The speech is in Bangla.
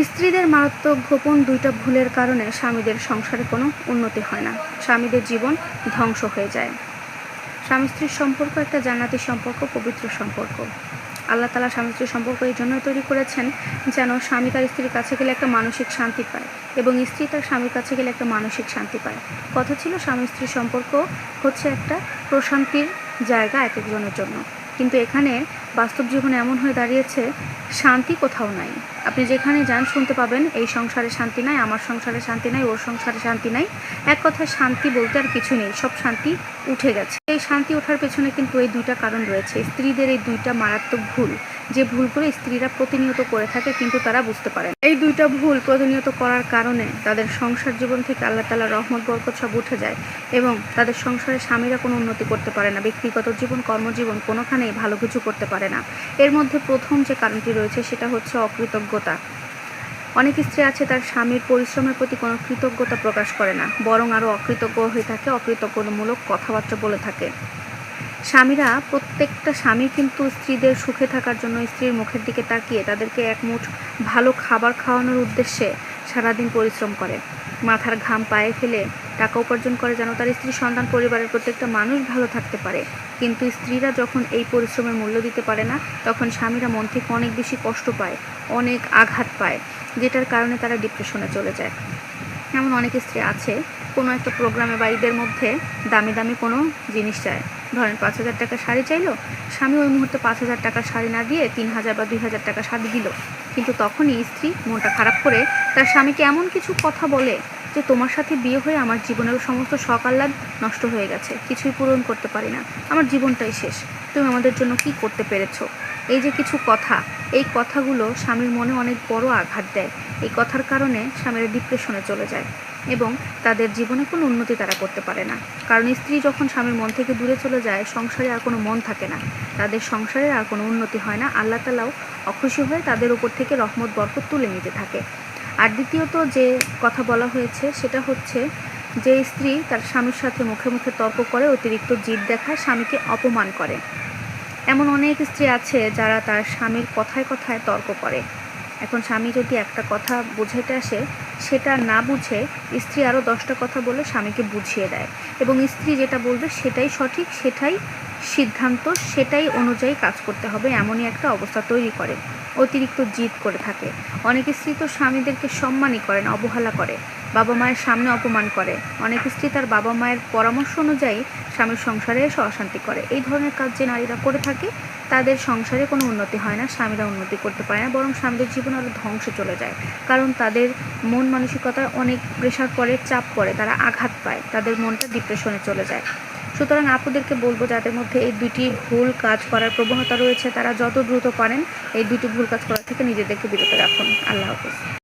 স্ত্রীদের মারাত্মক গোপন দুইটা ভুলের কারণে স্বামীদের সংসারে কোনো উন্নতি হয় না। স্বামীদের জীবন ধ্বংস হয়ে যায়। স্বামী স্ত্রীর সম্পর্ক একটা জান্নাতি সম্পর্ক, পবিত্র সম্পর্ক। আল্লাহ তালা স্বামী স্ত্রীর সম্পর্ক এই জন্যই তৈরি করেছেন যেন স্বামী তার স্ত্রীর কাছে গেলে একটা মানসিক শান্তি পায় এবং স্ত্রী তার স্বামীর কাছে গেলে একটা মানসিক শান্তি পায়। কথা ছিল স্বামী স্ত্রীর সম্পর্ক হচ্ছে একটা প্রশান্তির জায়গা এক একজনের জন্য। কিন্তু এখানে বাস্তব জীবনে এমন হয়ে দাঁড়িয়েছে, শান্তি কোথাও নাই। আপনি যেখানে যান শুনতে পাবেন, এই সংসারে শান্তি নাই, আমার সংসারে শান্তি নাই, ওর সংসারে শান্তি নাই। এক কথায় শান্তি বলতে আর কিছু নেই, সব শান্তি উঠে গেছে। এই শান্তি ওঠার পেছনে কিন্তু এই দুইটা কারণ রয়েছে। স্ত্রীদের এই দুইটা মারাত্মক ভুল, যে ভুল করে স্ত্রীরা প্রতিনিয়ত করে থাকে কিন্তু তারা বুঝতে পারে এই দুইটা ভুল প্রতিনিয়ত করার কারণে তাদের সংসার জীবন থেকে আল্লাহ তালা রহমত, বরকত সব উঠে যায় এবং তাদের সংসারে স্বামীরা কোনো উন্নতি করতে পারে না। ব্যক্তিগত জীবন, কর্মজীবন কোনোখানেই ভালো কিছু করতে পারে না। এর মধ্যে প্রথম যে কারণটি রয়েছে সেটা হচ্ছে অকৃতজ্ঞতা অনেক স্ত্রী আছে তার স্বামীর পরিশ্রমের প্রতি কোনো কৃতজ্ঞতা প্রকাশ করে না, বরং আরও অকৃতজ্ঞ হয়ে থাকে, অকৃতজ্ঞতামূলক কথাবার্তা বলে থাকে। স্বামীরা প্রত্যেকটা স্বামী কিন্তু স্ত্রীদের সুখে থাকার জন্য স্ত্রীর মুখের দিকে তাকিয়ে তাদেরকে এক মুঠ ভালো খাবার খাওয়ানোর উদ্দেশ্যে সারাদিন পরিশ্রম করে। মাথার ঘাম পায়ে ফেলে টাকা উপার্জন করে যেন তার স্ত্রী সন্তান পরিবারের প্রত্যেকটা মানুষ ভালো থাকতে পারে। কিন্তু স্ত্রীরা যখন এই পরিশ্রমের মূল্য দিতে পারে না, তখন স্বামীরা মন থেকে অনেক বেশি কষ্ট পায়, অনেক আঘাত পায়, যেটার কারণে তারা ডিপ্রেশনে চলে যায়। এমন অনেক স্ত্রী আছে, কোনো একটা প্রোগ্রামে বা ঈদের মধ্যে দামি দামি কোনো জিনিস চায়। ধরেন পাঁচ হাজার টাকা শাড়ি চাইলো, স্বামী ওই মুহূর্তে পাঁচ হাজার টাকা শাড়ি না দিয়ে তিন হাজার বা দুই হাজার টাকা শাড়ি দিল। কিন্তু তখনই স্ত্রী মনটা খারাপ করে তার স্বামীকে এমন কিছু কথা বলে যে তোমার সাথে বিয়ে হয়ে আমার জীবনের সমস্ত শখ আহ্লাদ নষ্ট হয়ে গেছে, কিছুই পূরণ করতে পারি না। আমার জীবনটাই শেষ। তুমি আমাদের জন্য কি করতে পেরেছ? এই যে কিছু কথা, এই কথাগুলো স্বামীর মনে অনেক বড় আঘাত দেয়। এই কথার কারণে স্বামীরা ডিপ্রেশনে চলে যায় এবং তাদের জীবনে কোনো উন্নতি তারা করতে পারে না। কারণ স্ত্রী যখন স্বামীর মন থেকে দূরে চলে যায়, সংসারে আর কোনো মন থাকে না। তাদের সংসারে আর কোনো উন্নতি হয় না। আল্লাহ তালাও অখুশি হয়ে তাদের উপর থেকে রহমত, বরকত তুলে নিতে থাকে। আর দ্বিতীয়ত যে কথা বলা হয়েছে, সেটা হচ্ছে যে স্ত্রী তার স্বামীর সাথে মুখে মুখে তর্ক করে, অতিরিক্ত জিদ দেখায়, স্বামীকে অপমান করে। এমন অনেক স্ত্রী আছে যারা তার স্বামীর কথায় কথায় তর্ক করে। এখন স্বামী যদি একটা কথা বোঝাতে আসে, সেটা না বুঝে স্ত্রী আরও দশটা কথা বলে স্বামীকে বুঝিয়ে দেয়। এবং স্ত্রী যেটা বলবে সেটাই সঠিক, সেটাই সিদ্ধান্ত, সেটাই অনুযায়ী কাজ করতে হবে, এমনই একটা অবস্থা তৈরি করে। অতিরিক্ত জিদ করে থাকে। অনেক স্ত্রী তো স্বামীদেরকে সম্মানই করেন অবহেলা করে। বাবা মায়ের সামনে অপমান করে। অনেক স্ত্রী তার বাবা মায়ের পরামর্শ অনুযায়ী স্বামীর সংসারে এসে অশান্তি করে। এই ধরনের কাজ যে নারীরা করে থাকে, তাদের সংসারে কোনো উন্নতি হয় না, স্বামীরা উন্নতি করতে পারে না, বরং স্বামীদের জীবন আরও ধ্বংসে চলে যায়। কারণ তাদের মন মানসিকতায় অনেক প্রেশার পড়ে, চাপ পড়ে, তারা আঘাত পায়, তাদের মনটা ডিপ্রেশনে চলে যায়। সুতরাং আপুদেরকে বলব, যাদের মধ্যে এই দুটি ভুল কাজ করার প্রবণতা রয়েছে, তারা যত দ্রুত পারেন, এই দুটি ভুল কাজ করা থেকে নিজেদেরকে বিরত রাখুন। আল্লাহ হাফিজ।